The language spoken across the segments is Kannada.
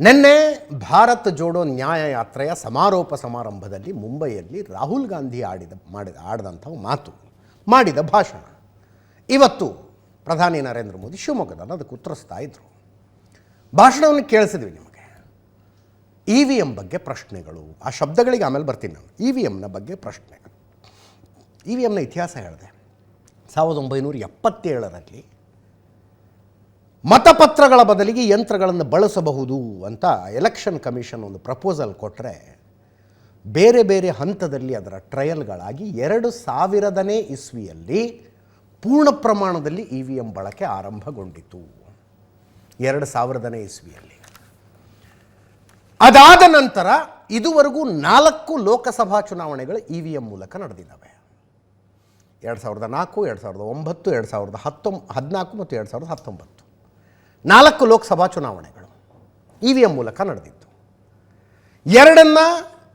ನಿನ್ನೆ ಭಾರತ್ ಜೋಡೋ ನ್ಯಾಯ ಯಾತ್ರೆಯ ಸಮಾರೋಪ ಸಮಾರಂಭದಲ್ಲಿ ಮುಂಬೈಯಲ್ಲಿ ರಾಹುಲ್ ಗಾಂಧಿ ಆಡಿದ, ಮಾಡಿದ, ಆಡಿದಂಥ ಮಾತು, ಮಾಡಿದ ಭಾಷಣ. ಇವತ್ತು ಪ್ರಧಾನಿ ನರೇಂದ್ರ ಮೋದಿ ಶಿವಮೊಗ್ಗದಲ್ಲಿ ಅದಕ್ಕೆ ಉತ್ತರಿಸ್ತಾ ಇದ್ದರು ಭಾಷಣವನ್ನು ಕೇಳಿಸಿದ್ವಿ ನಿಮಗೆ. ಇ ವಿ ಎಂ ಬಗ್ಗೆ ಪ್ರಶ್ನೆಗಳು. ಆ ಶಬ್ದಗಳಿಗೆ ಆಮೇಲೆ ಬರ್ತೀನಿ ನಾನು. ಇ ವಿ ಎಮ್ನ ಬಗ್ಗೆ ಪ್ರಶ್ನೆಗಳು ಇ ವಿ ಎಮ್ನ ಇತಿಹಾಸ ಹೇಳಿದೆ. ಸಾವಿರದ ಒಂಬೈನೂರ ಎಪ್ಪತ್ತೇಳರಲ್ಲಿ ಮತಪತ್ರಗಳ ಬದಲಿಗೆ ಯಂತ್ರಗಳನ್ನು ಬಳಸಬಹುದು ಅಂತ ಎಲೆಕ್ಷನ್ ಕಮಿಷನ್ ಒಂದು ಪ್ರಪೋಸಲ್ ಕೊಟ್ಟರೆ ಬೇರೆ ಬೇರೆ ಹಂತದಲ್ಲಿ ಅದರ ಟ್ರಯಲ್ಗಳಾಗಿ ಎರಡು ಸಾವಿರದನೇ ಇಸ್ವಿಯಲ್ಲಿ ಪೂರ್ಣ ಪ್ರಮಾಣದಲ್ಲಿ ಇ ವಿ ಎಂ ಬಳಕೆ ಆರಂಭಗೊಂಡಿತು. ಎರಡು ಸಾವಿರದನೇ ಇಸ್ವಿಯಲ್ಲಿ. ಅದಾದ ನಂತರ ಇದುವರೆಗೂ ನಾಲ್ಕು ಲೋಕಸಭಾ ಚುನಾವಣೆಗಳು ಇ ವಿ ಎಂ ಮೂಲಕ ನಡೆದಿದ್ದಾವೆ. ಎರಡು ಸಾವಿರದ ನಾಲ್ಕು, ಎರಡು ಸಾವಿರದ ಒಂಬತ್ತು, ಎರಡು ಸಾವಿರದ ಹತ್ತೊಂಬ ಹದಿನಾಲ್ಕು ಮತ್ತು ಎರಡು ಸಾವಿರದ ಹತ್ತೊಂಬತ್ತು. ನಾಲ್ಕು ಲೋಕಸಭಾ ಚುನಾವಣೆಗಳು ಇ ವಿ ಎಂ ಮೂಲಕ ನಡೆದಿತ್ತು. ಎರಡನ್ನು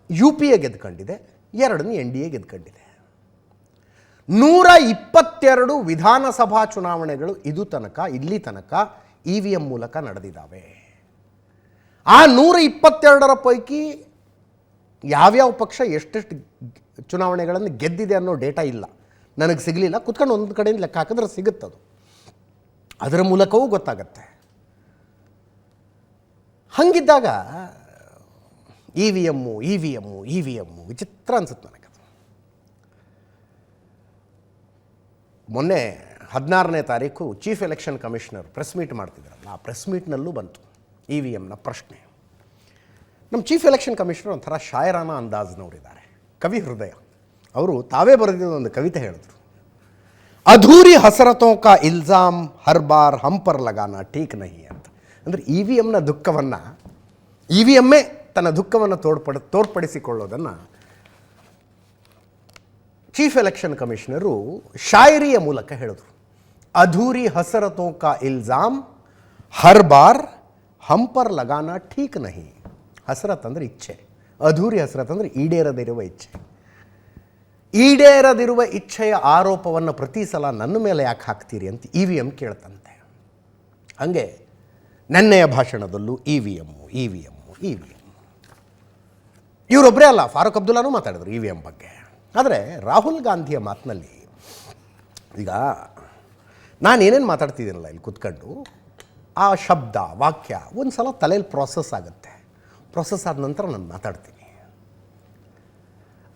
ಯು ಪಿ ಎ ಗೆದ್ಕೊಂಡಿದೆ ಎರಡನ್ನು ಎನ್ ಡಿ ಎ ಗೆದ್ಕೊಂಡಿದೆ ನೂರ ಇಪ್ಪತ್ತೆರಡು ವಿಧಾನಸಭಾ ಚುನಾವಣೆಗಳು ಇದು ತನಕ, ಇಲ್ಲಿ ತನಕ ಇ ವಿ ಎಂ ಮೂಲಕ ನಡೆದಿದ್ದಾವೆ. ಆ ನೂರ ಇಪ್ಪತ್ತೆರಡರ ಪೈಕಿ ಯಾವ್ಯಾವ ಪಕ್ಷ ಎಷ್ಟೆಷ್ಟು ಚುನಾವಣೆಗಳನ್ನು ಗೆದ್ದಿದೆ ಅನ್ನೋ ಡೇಟಾ ಇಲ್ಲ. ನನಗೆ ಸಿಗಲಿಲ್ಲ. ಕುತ್ಕೊಂಡು ಒಂದು ಕಡೆಯಿಂದ ಲೆಕ್ಕ ಹಾಕಿದ್ರೆ ಸಿಗುತ್ತದು. ಅದರ ಮೂಲಕವೂ ಗೊತ್ತಾಗತ್ತೆ. ಹಂಗಿದ್ದಾಗ, E V M E V M E V M ವಿಚಿತ್ರ ಅನ್ಸುತ್ತೆ ನನಗೆ ಮೊನ್ನೆ ಹದಿನಾರನೇ ತಾರೀಕು chief election commissioner press meet ಮಾಡ್ತಿದ್ರಲ್ಲ, ಆ ಪ್ರೆಸ್ ಮೀಟ್ನಲ್ಲೂ ಬಂತು ಇ ವಿ ಎಮ್ನ ಪ್ರಶ್ನೆ. ನಮ್ಮ ಚೀಫ್ ಎಲೆಕ್ಷನ್ ಕಮಿಷನರ್ ಒಂಥರ ಶಾಯರಾನ ಅಂದಾಜ್ನವರಿದ್ದಾರೆ, ಕವಿ ಹೃದಯ. ಅವರು ತಾವೇ ಬರೆದಿದ್ದ ಒಂದು ಕವಿತೆ ಹೇಳಿದ್ರು. ಅಧೂರಿ ಹಸರತೋಂ ಕಾ ಇಲ್ಜಾಮ್ ಹರ್ಬಾರ್ ಹಂಪರ್ ಲಗಾನ ಟೀಕ್ ನಹಿ ಅಂದರೆ ಇ ವಿ ಎಮ್ನ ದುಃಖವನ್ನು ಇ ವಿ ಎಮ್ಮೇ ತನ್ನ ದುಃಖವನ್ನು ತೋರ್ಪಡ ತೋರ್ಪಡಿಸಿಕೊಳ್ಳೋದನ್ನು ಚೀಫ್ ಎಲೆಕ್ಷನ್ ಕಮಿಷನರು ಶಾಯರಿಯ ಮೂಲಕ ಹೇಳಿದ್ರು. ಅಧೂರಿ ಹಸರತೋ ಕಾ ಇಲ್ಜಾಮ್ ಹರ್ ಬಾರ್ ಹಂಪರ್ ಲಗಾನ ಠೀಕ್ ನಹಿ. ಹಸರತ್ ಅಂದರೆ ಇಚ್ಛೆ. ಅಧೂರಿ ಹಸರತ್ ಅಂದರೆ ಈಡೇರದಿರುವ ಇಚ್ಛೆ. ಈಡೇರದಿರುವ ಇಚ್ಛೆಯ ಆರೋಪವನ್ನು ಪ್ರತಿ ಸಲ ನನ್ನ ಮೇಲೆ ಯಾಕೆ ಹಾಕ್ತೀರಿ ಅಂತ ಇ ವಿ ಎಂ ಕೇಳ್ತಂತೆ. ಹಾಗೆ ನೆನ್ನೆಯ ಭಾಷಣದಲ್ಲೂ E V M E V M E V M ಇವರೊಬ್ಬರೇ ಅಲ್ಲ, ಫಾರೂಕ್ ಅಬ್ದುಲ್ಲಾನು ಮಾತಾಡಿದ್ರು ಇ ವಿ ಎಂ ಬಗ್ಗೆ. ಆದರೆ ರಾಹುಲ್ ಗಾಂಧಿಯ ಮಾತಿನಲ್ಲಿ, ಈಗ ನಾನು ಏನೇನು ಮಾತಾಡ್ತಿದ್ದೀನಲ್ಲ ಇಲ್ಲಿ ಕುತ್ಕೊಂಡು, ಆ ಶಬ್ದ, ವಾಕ್ಯ ಒಂದು ಸಲ ತಲೆಯಲ್ಲಿ ಪ್ರಾಸೆಸ್ ಆಗುತ್ತೆ. ಪ್ರಾಸೆಸ್ ಆದ ನಂತರ ನಾನು ಮಾತಾಡ್ತೀನಿ.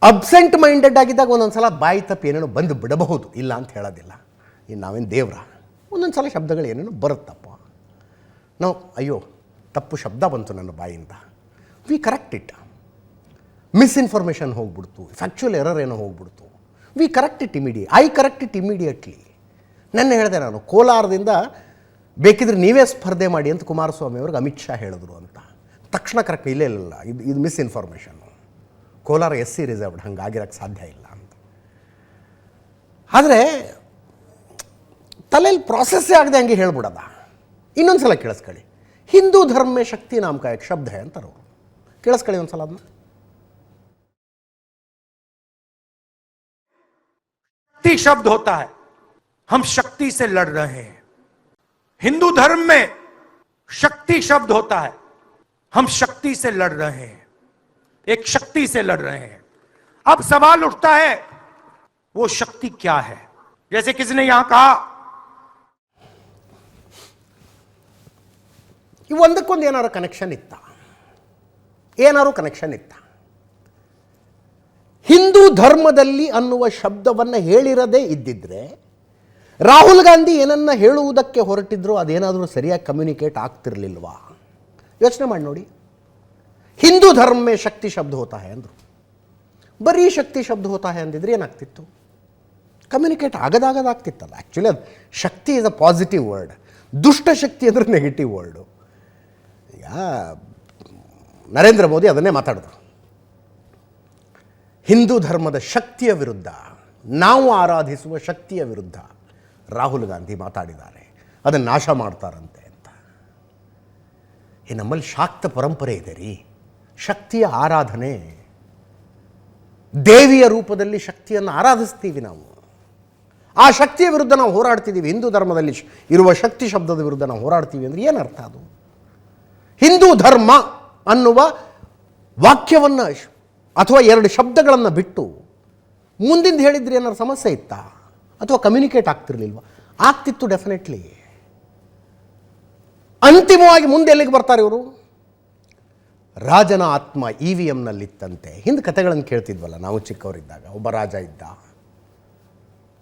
ಅಬ್ಸೆಂಟ್ ಮೈಂಡೆಡ್ ಆಗಿದ್ದಾಗ ಒಂದೊಂದು ಸಲ ಬಾಯಿ ತಪ್ಪು ಏನೇನೋ ಬಂದು ಬಿಡಬಹುದು, ಇಲ್ಲ ಅಂತ ಹೇಳೋದಿಲ್ಲ. ಇನ್ನು ನಾವೇನು ದೇವ್ರ? ಒಂದೊಂದು ಸಲ ಶಬ್ದಗಳು ಏನೇನೋ ಬರುತ್ತಪ್ಪ. ನಾವು ಅಯ್ಯೋ, ತಪ್ಪು ಶಬ್ದ ಬಂತು ನನ್ನ ಬಾಯಿಂದ. ವಿ ಕರೆಕ್ಟ್ ಇಟ್ ಮಿಸ್ಇನ್ಫಾರ್ಮೇಷನ್ ಹೋಗ್ಬಿಡ್ತು. ಫ್ಯಾಕ್ಚುಯಲ್ ಎರರ್ ಏನೋ ಹೋಗ್ಬಿಡ್ತು. We correct it immediate I correct it immediately ನನ್ನ ಹೇಳಿದೆ ನಾನು, ಕೋಲಾರದಿಂದ ಬೇಕಿದ್ರೆ ನೀವೇ ಸ್ಪರ್ಧೆ ಮಾಡಿ ಅಂತ ಕುಮಾರಸ್ವಾಮಿ ಅವ್ರಿಗೆ ಅಮಿತ್ ಶಾ ಹೇಳಿದ್ರು ಅಂತ. ತಕ್ಷಣ ಕರೆಕ್ಟ್ ಇಲ್ಲೇ ಇಲ್ಲ, ಇದು ಇದು misinformation Kolar S C reserved ಹಂಗಾಗಿರೋಕ್ಕೆ ಸಾಧ್ಯ ಇಲ್ಲ ಅಂತ. ಆದರೆ ತಲೆಯಲ್ಲಿ ಪ್ರಾಸೆಸ್ಸೇ ಆಗದೆ ಹಂಗೆ ಹೇಳ್ಬಿಡೋದ? ಇನ್ನೊಂದು ಸಲ ಕೇಳಿಸ್ಕೊಳ್ಳಿ ಹಿಂದೂ ಧರ್ಮೇ ಶಕ್ತಿ ನಾಮಕ एक ಶಬ್ದ है ಅಂತಾರೆ ಅವರು ಕೇಳಿಸ್ಕೊಳ್ಳಿ ಒಂದು ಸಲ ಅದನ್ನ शक्ति शब्द होता है हम शक्ति से लड़ रहे हैं हिंदू धर्म में शक्ति शब्द होता है हम शक्ति से लड़ रहे हैं एक शक्ति से लड़ रहे हैं अब सवाल उठता है वो शक्ति क्या है जैसे किसी ने यहां कहा ಒಂದಕ್ಕೊಂದು ಏನಾದ್ರು ಕನೆಕ್ಷನ್ ಇತ್ತ? ಏನಾದ್ರು ಕನೆಕ್ಷನ್ ಇತ್ತ? ಹಿಂದೂ ಧರ್ಮದಲ್ಲಿ ಅನ್ನುವ ಶಬ್ದವನ್ನು ಹೇಳಿರದೇ ಇದ್ದಿದ್ರೆ, ರಾಹುಲ್ ಗಾಂಧಿ ಏನನ್ನ ಹೇಳುವುದಕ್ಕೆ ಹೊರಟಿದ್ರು ಅದೇನಾದರೂ ಸರಿಯಾಗಿ ಕಮ್ಯುನಿಕೇಟ್ ಆಗ್ತಿರ್ಲಿಲ್ವಾ? ಯೋಚನೆ ಮಾಡಿ ನೋಡಿ. ಹಿಂದೂ ಧರ್ಮ ಶಕ್ತಿ ಶಬ್ದ ಹೋತಾ ಹೇ ಅಂದರು. ಬರೀ ಶಕ್ತಿ ಶಬ್ದ ಹೋತಾ ಹೇ ಅಂದಿದ್ರೆ ಏನಾಗ್ತಿತ್ತು? ಕಮ್ಯುನಿಕೇಟ್ ಆಗದಾಗದಾಗ್ತಿತ್ತಲ್ಲ. ಆ್ಯಕ್ಚುಲಿ ಅದು shakti is a positive word ದುಷ್ಟಶಕ್ತಿ ಅಂದರೆ ನೆಗೆಟಿವ್ ವರ್ಡು ನರೇಂದ್ರ ಮೋದಿ ಅದನ್ನೇ ಮಾತಾಡಿದ್ರು. ಹಿಂದೂ ಧರ್ಮದ ಶಕ್ತಿಯ ವಿರುದ್ಧ, ನಾವು ಆರಾಧಿಸುವ ಶಕ್ತಿಯ ವಿರುದ್ಧ ರಾಹುಲ್ ಗಾಂಧಿ ಮಾತಾಡಿದ್ದಾರೆ. ಅದನ್ನು ನಾಶ ಮಾಡ್ತಾರಂತೆ ಅಂತ. ಈ ನಮ್ಮಲ್ಲಿ ಶಾಕ್ತ ಪರಂಪರೆ ಇದೆ ರೀ. ಶಕ್ತಿಯ ಆರಾಧನೆ. ದೇವಿಯ ರೂಪದಲ್ಲಿ ಶಕ್ತಿಯನ್ನು ಆರಾಧಿಸ್ತೀವಿ ನಾವು. ಆ ಶಕ್ತಿಯ ವಿರುದ್ಧ ನಾವು ಹೋರಾಡ್ತಿದ್ದೀವಿ. ಹಿಂದೂ ಧರ್ಮದಲ್ಲಿ ಇರುವ ಶಕ್ತಿ ಶಬ್ದದ ವಿರುದ್ಧ ನಾವು ಹೋರಾಡ್ತೀವಿ ಅಂದರೆ ಏನರ್ಥ ಅದು? ಹಿಂದೂ ಧರ್ಮ ಅನ್ನುವ ವಾಕ್ಯವನ್ನು ಅಥವಾ ಎರಡು ಶಬ್ದಗಳನ್ನು ಬಿಟ್ಟು ಮುಂದಿಂದ ಹೇಳಿದ್ರೆ ಏನಾದ್ರು ಸಮಸ್ಯೆ ಇತ್ತಾ? ಅಥವಾ ಕಮ್ಯುನಿಕೇಟ್ ಆಗ್ತಿರ್ಲಿಲ್ವ? ಆಗ್ತಿತ್ತು ಡೆಫಿನೆಟ್ಲಿ ಅಂತಿಮವಾಗಿ ಮುಂದೆ ಎಲ್ಲಿಗೆ ಬರ್ತಾರೆ ಇವರು? ರಾಜನ ಆತ್ಮ ಇ ವಿ ಎಮ್ನಲ್ಲಿತ್ತಂತೆ ಹಿಂದೆ ಕಥೆಗಳನ್ನು ಕೇಳ್ತಿದ್ವಲ್ಲ ನಾವು ಚಿಕ್ಕವರಿದ್ದಾಗ. ಒಬ್ಬ ರಾಜ ಇದ್ದ.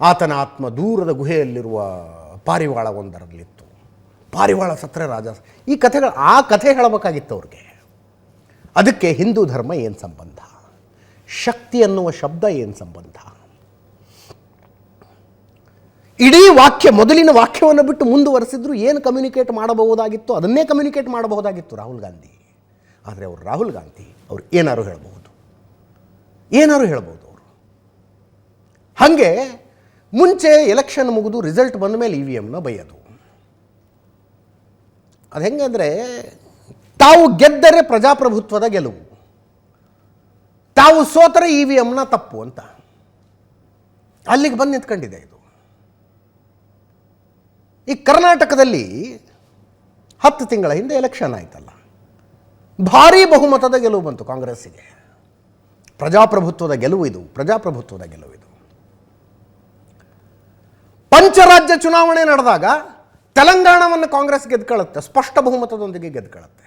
ಆತನ ಆತ್ಮ ದೂರದ ಗುಹೆಯಲ್ಲಿರುವ ಪಾರಿವಾಳ ಒಂದರಲ್ಲಿತ್ತು. ಪಾರಿವಾಳ ಸತ್ರ ರಾಜ. ಈ ಕಥೆಗಳು, ಆ ಕಥೆ ಹೇಳಬೇಕಾಗಿತ್ತು ಅವ್ರಿಗೆ. ಅದಕ್ಕೆ ಹಿಂದೂ ಧರ್ಮ ಏನು ಸಂಬಂಧ? ಶಕ್ತಿ ಅನ್ನುವ ಶಬ್ದ ಏನು ಸಂಬಂಧ? ಇಡೀ ವಾಕ್ಯ, ಮೊದಲಿನ ವಾಕ್ಯವನ್ನು ಬಿಟ್ಟು ಮುಂದುವರೆಸಿದ್ರು ಏನು ಕಮ್ಯುನಿಕೇಟ್ ಮಾಡಬಹುದಾಗಿತ್ತು? ಅದನ್ನೇ ಕಮ್ಯುನಿಕೇಟ್ ಮಾಡಬಹುದಾಗಿತ್ತು ರಾಹುಲ್ ಗಾಂಧಿ. ಆದರೆ ಅವರು ರಾಹುಲ್ ಗಾಂಧಿ, ಅವರು ಏನಾರು ಹೇಳಬಹುದು ಏನಾರು ಹೇಳ್ಬೋದು ಅವರು. ಹಾಗೆ ಮುಂಚೆ ಎಲೆಕ್ಷನ್ ಮುಗಿದು ರಿಸಲ್ಟ್ ಬಂದ ಮೇಲೆ ಇ ವಿ ಎಮ್ನ ಬೈಯೋದು. ಅದು ಹೆಂಗೆ ಅಂದರೆ ತಾವು ಗೆದ್ದರೆ ಪ್ರಜಾಪ್ರಭುತ್ವದ ಗೆಲುವು. ತಾವು ಸೋತರೆ ಇ ವಿ ಎಮ್ನ ತಪ್ಪು ಅಂತ. ಅಲ್ಲಿಗೆ ಬಂದು ನಿಂತ್ಕೊಂಡಿದೆ ಇದು. ಈ ಕರ್ನಾಟಕದಲ್ಲಿ ಹತ್ತು ತಿಂಗಳ ಹಿಂದೆ ಎಲೆಕ್ಷನ್ ಆಯ್ತಲ್ಲ. ಭಾರೀ ಬಹುಮತದ ಗೆಲುವು ಬಂತು ಕಾಂಗ್ರೆಸ್ಸಿಗೆ. ಪ್ರಜಾಪ್ರಭುತ್ವದ ಗೆಲುವು ಇದು, ಪ್ರಜಾಪ್ರಭುತ್ವದ ಗೆಲುವು ಇದು. ಪಂಚರಾಜ್ಯ ಚುನಾವಣೆ ನಡೆದಾಗ ತೆಲಂಗಾಣವನ್ನು ಕಾಂಗ್ರೆಸ್ ಗೆದ್ಕೊಳ್ಳುತ್ತೆ ಸ್ಪಷ್ಟ ಬಹುಮತದೊಂದಿಗೆ ಗೆದ್ಕೊಳ್ಳುತ್ತೆ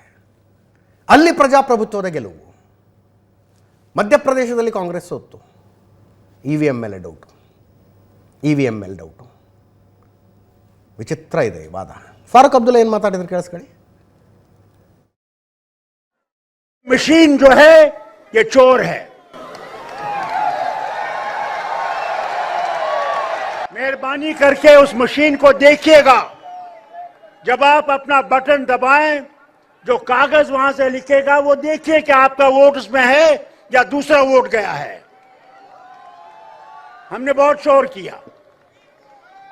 ಅಲ್ಲಿ ಪ್ರಜಾಪ್ರಭುತ್ವದ ಗೆಲುವು ಮಧ್ಯಪ್ರದೇಶದಲ್ಲಿ ಕಾಂಗ್ರೆಸ್ ಸೋತ್ತು ಇ ವಿ ಎಮ್ ಮೇಲೆ ಡೌಟು ಇ ವಿ ಎಮ್ ಮೇಲೆ ಡೌಟು ವಿಚಿತ್ರ ಇದೆ ಈ ವಾದ ಫಾರೂಕ್ ಅಬ್ದುಲ್ಲಾ ಏನು ಮಾತಾಡಿದ್ರು ಕೇಳಿಸ್ಕೊಳ್ಳಿ मशीन जो है ये चोर है मेहरबानी करके उस मशीन को देखिएगा जब आप अपना बटन दबाएँ, जो कागज़ वहाँ से लिखेगा, वो देखिए कि आपका वोट उसमें है या दूसरा वोट गया है। हमने बहुत शोर किया।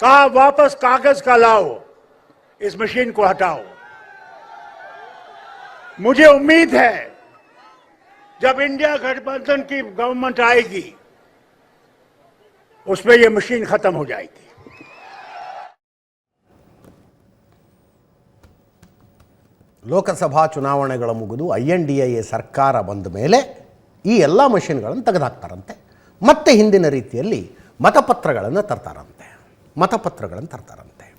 कहा, वापस कागज़ का लाओ, इस मशीन को हटाओ। मुझे उम्मीद है, जब इंडिया गठबंधन की गवर्नमेंट आएगी, उसमें ये मशीन खत्म हो जाएगी। ಲೋಕಸಭಾ ಚುನಾವಣೆಗಳ ಮುಗಿದು ಐ ಎನ್ ಡಿ ಎ ಸರ್ಕಾರ ಬಂದ ಮೇಲೆ ಈ ಎಲ್ಲ ಮಷಿನ್ಗಳನ್ನು ತೆಗೆದಾಕ್ತಾರಂತೆ ಮತ್ತೆ ಹಿಂದಿನ ರೀತಿಯಲ್ಲಿ ಮತಪತ್ರಗಳನ್ನು ತರ್ತಾರಂತೆ. ಮತಪತ್ರಗಳನ್ನು ತರ್ತಾರಂತೆ.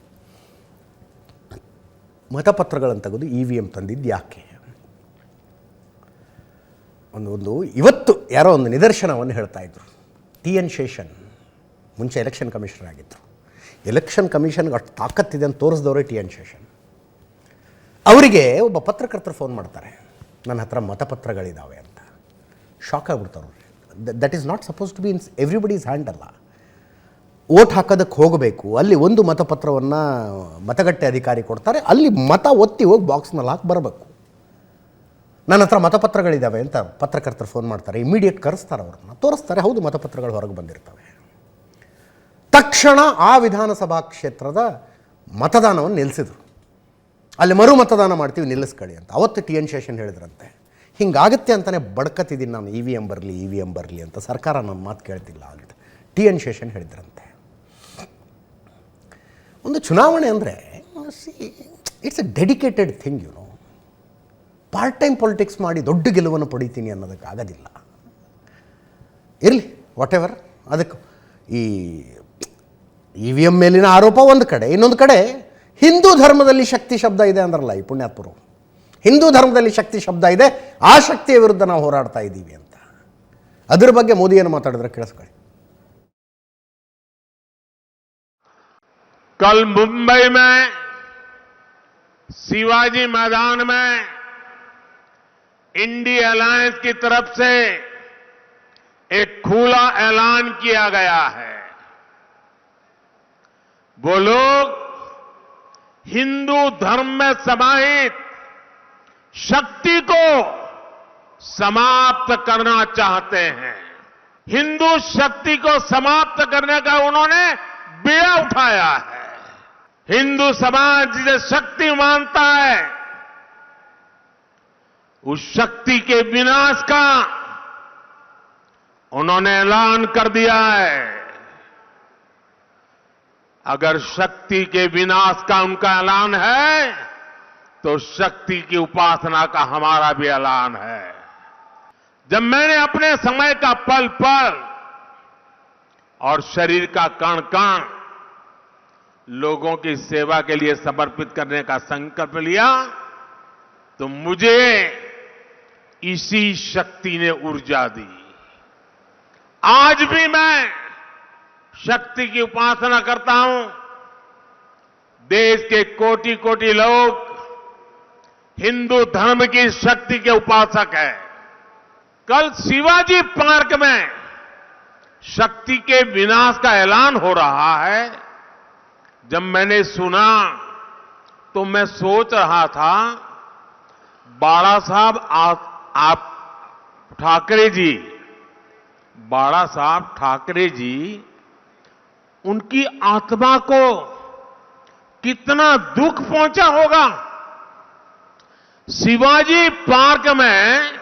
ಮತಪತ್ರಗಳನ್ನು ತೆಗೆದು ಇ ವಿ ಎಂ ತಂದಿದ್ದು ಯಾಕೆ? ಒಂದು ಒಂದು, ಇವತ್ತು ಯಾರೋ ಒಂದು ನಿದರ್ಶನವನ್ನು ಹೇಳ್ತಾ ಇದ್ರು. ಟಿ ಎನ್ ಶೇಷನ್ ಮುಂಚೆ ಎಲೆಕ್ಷನ್ ಕಮಿಷನರ್ ಆಗಿದ್ದರು ಎಲೆಕ್ಷನ್ ಕಮಿಷನ್ಗೆ ಅಷ್ಟು ತಾಕತ್ತಿದೆ ಅಂತ ತೋರಿಸಿದವರೇ ಟಿ ಎನ್ ಶೇಷನ್. ಅವರಿಗೆ ಒಬ್ಬ ಪತ್ರಕರ್ತರು ಫೋನ್ ಮಾಡ್ತಾರೆ. ನನ್ನ ಹತ್ರ ಮತಪತ್ರಗಳಿದ್ದಾವೆ ಅಂತ. ಶಾಕ್ ಆಗ್ಬಿಡ್ತಾರೆ that is not suppose to be in everybody's hand ಅಲ್ಲ. ಓಟ್ ಹಾಕೋದಕ್ಕೆ ಹೋಗಬೇಕು. ಅಲ್ಲಿ ಒಂದು ಮತಪತ್ರವನ್ನು ಮತಗಟ್ಟೆ ಅಧಿಕಾರಿ ಕೊಡ್ತಾರೆ. ಅಲ್ಲಿ ಮತ ಒತ್ತಿ ಹೋಗಿ ಬಾಕ್ಸ್ನಲ್ಲಿ ಹಾಕಿ ಬರಬೇಕು. ನನ್ನ ಹತ್ರ ಮತಪತ್ರಗಳಿದ್ದಾವೆ ಅಂತ ಪತ್ರಕರ್ತರು ಫೋನ್ ಮಾಡ್ತಾರೆ. ಇಮಿಡಿಯೇಟ್ ಕರೆಸ್ತಾರೆ ಅವ್ರನ್ನ. ತೋರಿಸ್ತಾರೆ, ಹೌದು, ಮತಪತ್ರಗಳು ಹೊರಗೆ ಬಂದಿರ್ತವೆ. ತಕ್ಷಣ ಆ ವಿಧಾನಸಭಾ ಕ್ಷೇತ್ರದ ಮತದಾನವನ್ನು ನಿಲ್ಲಿಸಿದ್ರು ಅಲ್ಲಿ ಮರು ಮತದಾನ ಮಾಡ್ತೀವಿ, ನಿಲ್ಲಿಸ್ಕೊಳ್ಳಿ ಅಂತ. ಅವತ್ತು ಟಿ ಎನ್ ಶೇಷನ್ ಹೇಳಿದ್ರಂತೆ. ಹಿಂಗಾಗುತ್ತೆ ಅಂತಲೇ ಬಡ್ಕತ್ತಿದ್ದೀನಿ ನಾನು, ಇ ವಿ ಎಂ ಬರಲಿ, ಇ ವಿ ಎಂ ಬರಲಿ ಅಂತ ಸರ್ಕಾರ ನನ್ನ ಮಾತು ಕೇಳ್ತಿಲ್ಲ ಅಂತ ಟಿ ಎನ್ ಶೇಷನ್ ಹೇಳಿದ್ರಂತೆ. ಒಂದು ಚುನಾವಣೆ ಅಂದರೆ it's a dedicated thing you know part time politics ಮಾಡಿ ದೊಡ್ಡ ಗೆಲುವನ್ನು ಪಡಿತೀನಿ ಅನ್ನೋದಕ್ಕೆ ಆಗೋದಿಲ್ಲ. ಇರಲಿ ವಾಟ್ ಎವರ್ ಅದಕ್ಕೆ ಈ ಇ ವಿ ಎಂ ಮೇಲಿನ ಆರೋಪ ಒಂದು ಕಡೆ, ಇನ್ನೊಂದು ಕಡೆ ಹಿಂದೂ ಧರ್ಮದಲ್ಲಿ ಶಕ್ತಿ ಶಬ್ದ ಇದೆ ಅಂದ್ರಲ್ಲ ಈ ಪುಣ್ಯಾತ್ಮರು ಹಿಂದೂ ಧರ್ಮದಲ್ಲಿ ಶಕ್ತಿ ಶಬ್ದ ಇದೆ ಆ ಶಕ್ತಿಯ ವಿರುದ್ಧ ನಾವು ಹೋರಾಡ್ತಾ ಇದ್ದೀವಿ ಅಂತ ಅದ್ರ ಬಗ್ಗೆ ಮೋದಿ ಏನು ಮಾತಾಡಿದ್ರೆ ಕೇಳಿಸ್ಕೊಳ್ಳಿ कल मुंबई में शिवाजी मैदान में इंडी अलायंस की तरफ से एक खुला ऐलान किया गया है वो लोग हिंदू धर्म में समाहित शक्ति को समाप्त करना चाहते हैं। हिंदू शक्ति को समाप्त करने का उन्होंने बेड़ा उठाया है। हिंदू समाज जिसे शक्ति मानता है, उस शक्ति के विनाश का उन्होंने ऐलान कर दिया है। अगर शक्ति के विनाश का उनका ऐलान है तो शक्ति की उपासना का हमारा भी ऐलान है। जब मैंने अपने समय का पल पल और शरीर का कण कण लोगों की सेवा के लिए समर्पित करने का संकल्प लिया तो मुझे इसी शक्ति ने ऊर्जा दी। आज भी मैं शक्ति की उपासना करता हूँ। देश के कोटि कोटि लोग हिंदू धर्म की शक्ति के उपासक हैं। कल शिवाजी पार्क में शक्ति के विनाश का ऐलान हो रहा है। जब मैंने सुना तो मैं सोच रहा था बाड़ा साहब आप, ठाकरे जी बाड़ा साहब ठाकरे जी उनकी आत्मा को कितना दुख पहुँचा होगा। शिवाजी पार्क में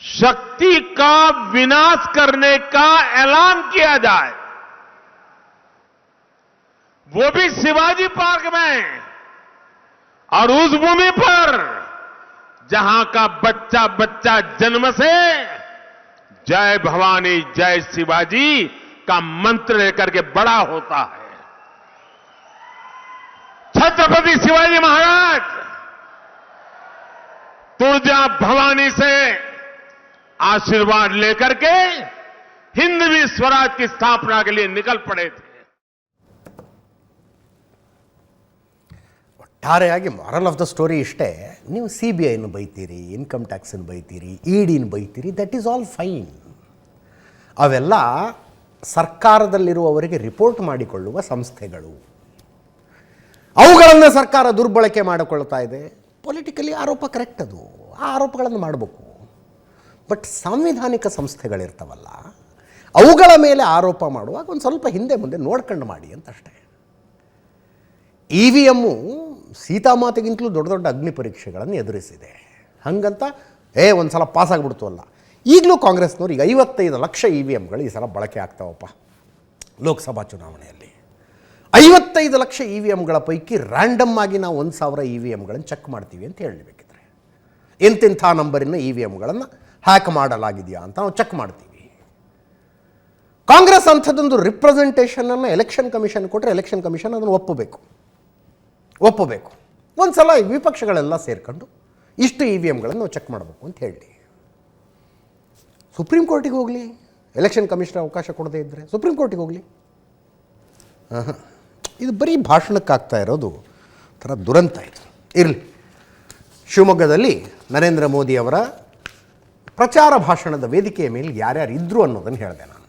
शक्ति का विनाश करने का ऐलान किया जाए। वो भी शिवाजी पार्क में, और उस भूमि पर जहाँ का बच्चा बच्चा जन्म से, जय भवानी, जय शिवाजी का मंत्र लेकर के बड़ा होता है छत्रपति शिवाजी महाराज तुळजा भवानी से आशीर्वाद लेकर के हिंदवी स्वराज की स्थापना के लिए निकल पड़े थे ಒಟ್ಟಾರೆಯಾಗಿ ಮಾರಲ್ ಆಫ್ ದ ಸ್ಟೋರಿ ಇಷ್ಟೇ ನೀವು ಸಿ ಬಿ ಐನ ಬೈತೀರಿ ಇನ್ಕಮ್ ಟ್ಯಾಕ್ಸನ್ನು ಬೈತೀರಿ E ಡಿನ ಬೈತೀರಿ that is all fine ಅವೆಲ್ಲ ಸರ್ಕಾರದಲ್ಲಿರುವವರಿಗೆ ರಿಪೋರ್ಟ್ ಮಾಡಿಕೊಳ್ಳುವ ಸಂಸ್ಥೆಗಳು. ಅವುಗಳನ್ನು ಸರ್ಕಾರ ದುರ್ಬಳಕೆ ಮಾಡಿಕೊಳ್ತಾ ಇದೆ. ಪೊಲಿಟಿಕಲಿ ಆರೋಪ ಕರೆಕ್ಟ್ ಅದು. ಆ ಆರೋಪಗಳನ್ನು ಮಾಡಬೇಕು. ಬಟ್ ಸಾಂವಿಧಾನಿಕ ಸಂಸ್ಥೆಗಳಿರ್ತವಲ್ಲ, ಅವುಗಳ ಮೇಲೆ ಆರೋಪ ಮಾಡುವಾಗ ಒಂದು ಸ್ವಲ್ಪ ಹಿಂದೆ ಮುಂದೆ ನೋಡ್ಕೊಂಡು ಮಾಡಿ ಅಂತ ಅಷ್ಟೇ ಇ ವಿ ಎಮ್ಮು ಸೀತಾಮಾತೆಗಿಂತಲೂ ದೊಡ್ಡ ದೊಡ್ಡ ಅಗ್ನಿ ಪರೀಕ್ಷೆಗಳನ್ನು ಎದುರಿಸಿದೆ. ಹಾಗಂತ, ಏ ಒಂದು ಸಲ ಪಾಸ್ ಆಗಿಬಿಡ್ತು ಅಲ್ಲ. ಈಗಲೂ ಕಾಂಗ್ರೆಸ್ನವ್ರು ಈಗ ಐವತ್ತೈದು ಲಕ್ಷ ಇ ವಿ ಎಮ್ಗಳು ಈ ಸಲ ಬಳಕೆ ಆಗ್ತಾವಪ್ಪ. ಲೋಕಸಭಾ ಚುನಾವಣೆಯಲ್ಲಿ. ಐವತ್ತೈದು ಲಕ್ಷ ಇ ವಿ ಎಮ್ಗಳ ಪೈಕಿ ರ್ಯಾಂಡಮ್ ಆಗಿ ನಾವು ಒಂದು ಸಾವಿರ ಇ ವಿ ಎಮ್ಗಳನ್ನು ಚೆಕ್ ಮಾಡ್ತೀವಿ ಅಂತ ಹೇಳಬೇಕಿದ್ರೆ. ಎಂತೆಂಥ ನಂಬರಿನ ಇ ವಿ ಎಮ್ಗಳನ್ನು ಹ್ಯಾಕ್ ಮಾಡಲಾಗಿದೆಯಾ ಅಂತ ನಾವು ಚೆಕ್ ಮಾಡ್ತೀವಿ. ಕಾಂಗ್ರೆಸ್ ಅಂಥದ್ದೊಂದು ರಿಪ್ರೆಸೆಂಟೇಷನನ್ನು ಎಲೆಕ್ಷನ್ ಕಮಿಷನ್ ಕೊಟ್ಟರೆ ಎಲೆಕ್ಷನ್ ಕಮಿಷನ್ ಅದನ್ನು ಒಪ್ಪಬೇಕು. ಒಪ್ಪಬೇಕು. ಒಂದು ಸಲ ವಿಪಕ್ಷಗಳೆಲ್ಲ ಸೇರ್ಕೊಂಡು ಇಷ್ಟು ಇ ವಿ ಎಮ್ಗಳನ್ನು ನಾವು ಚೆಕ್ ಮಾಡಬೇಕು ಅಂತ ಹೇಳಿ. ಸುಪ್ರೀಂ ಕೋರ್ಟಿಗೆ ಹೋಗಲಿ. ಎಲೆಕ್ಷನ್ ಕಮಿಷನ್ ಅವಕಾಶ ಕೊಡದೇ ಇದ್ದರೆ ಸುಪ್ರೀಂ ಕೋರ್ಟಿಗೆ ಹೋಗಲಿ. ಇದು ಬರೀ ಭಾಷಣಕ್ಕಾಗ್ತಾ ಇರೋದು ಥರ ದುರಂತ ಇದು. ಇರಲಿ. ಶಿವಮೊಗ್ಗದಲ್ಲಿ ನರೇಂದ್ರ ಮೋದಿ ಅವರ ಪ್ರಚಾರ ಭಾಷಣದ ವೇದಿಕೆಯ ಮೇಲೆ ಯಾರ್ಯಾರು ಇದ್ದರು ಅನ್ನೋದನ್ನು ಹೇಳಿದೆ ನಾನು.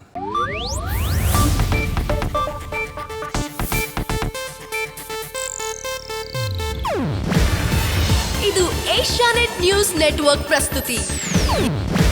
ಇದು ಏಷ್ಯಾನೆಟ್ ನ್ಯೂಸ್ ನೆಟ್ವರ್ಕ್ ಪ್ರಸ್ತುತಿ.